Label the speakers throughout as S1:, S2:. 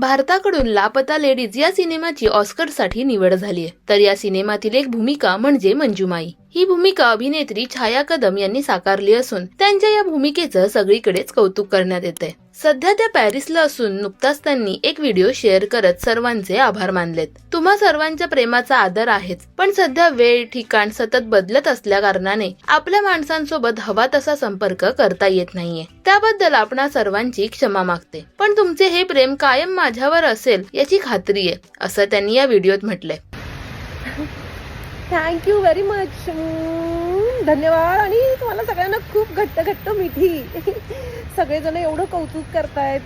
S1: भारताकडून लापता लेडीज या सिनेमाची ऑस्करसाठी निवड झाली आहे तर या सिनेमातील एक भूमिका म्हणजे मंजुमाई. ही भूमिका अभिनेत्री छाया कदम यांनी साकारली असून त्यांच्या या भूमिकेचं सगळीकडेच कौतुक करण्यात येते सध्या त्या पॅरिसला असून नुकताच त्यांनी एक व्हिडिओ शेअर करत सर्वांचे आभार मानलेत. तुम्हा सर्वांच्या प्रेमाचा आदर आहेच पण सध्या वेळ ठिकाण सतत बदलत असल्या कारणाने आपल्या माणसांसोबत हवा तसा संपर्क करता येत नाहीये. त्याबद्दल आपणा सर्वांची क्षमा मागते. पण तुमचे हे प्रेम कायम माझ्यावर असेल याची खात्री आहे असं त्यांनी या व्हिडिओत म्हटलंय.
S2: थँक्यू व्हेरी मच धन्यवाद आणि तुम्हाला सगळ्यांना खूप घट्ट घट्ट मिठी. सगळेजण एवढं कौतुक करतायत.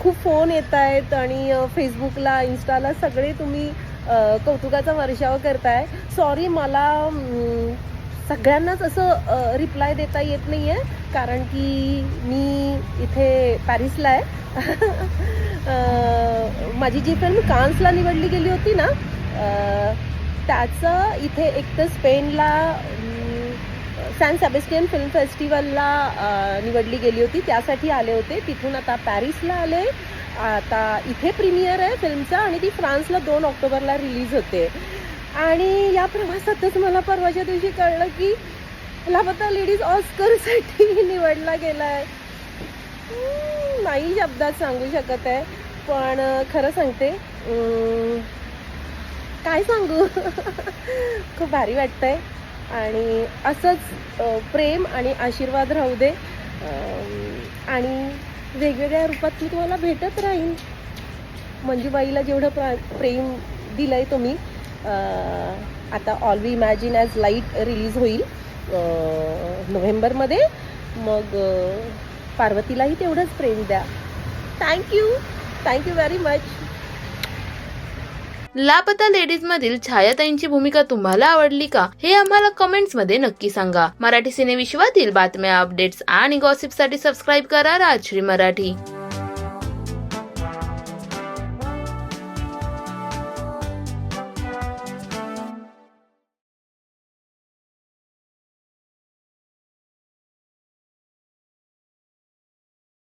S2: खूप फोन येत आहेत आणि फेसबुकला इन्स्टाला सगळे तुम्ही कौतुकाचा वर्षाव करताय. सॉरी मला सगळ्यांनाच असं रिप्लाय देता येत नाही आहे कारण की मी इथे पॅरिसला आहे. माझी जी फिल्म कान्सला निवडली गेली होती ना त्याचं इथे एक तर स्पेनला सॅन सॅबेस्टियन फिल्म फेस्टिवलला निवडली गेली होती. त्यासाठी आले होते. तिथून आता पॅरिसला आले. आता इथे प्रीमियर आहे फिल्मचा आणि ती फ्रान्सला दोन ऑक्टोबरला रिलीज होते. आणि या प्रवासातच मला परवाच्या दिवशी कळलं की लापता लेडीज ऑस्करसाठी निवडला गेला आहे नाही शब्दात सांगू शकत आहे. पण खरं सांगते काय सांगू? खूप भारी वाटतंय. आणि असंच प्रेम आणि आशीर्वाद राहू दे. आणि वेगवेगळ्या रूपात मी तुम्हाला भेटत राहीन. मंजूबाईला जेवढं प्रा प्रेम दिलंय तुम्ही आता all we imagine as light release होईल नोव्हेंबरमध्ये. मग पार्वतीलाही तेवढंच प्रेम द्या. Thank you thank you very much
S1: Laapataa ladies मधील छायाताईंची भूमिका तुम्हाला आवडली का? हे आम्हाला कमेंट्समध्ये नक्की सांगा. मराठी सिनेविश्वातील बातम्या अपडेट्स आणि गॉसिपसाठी सबस्क्राईब करा राजश्री मराठी.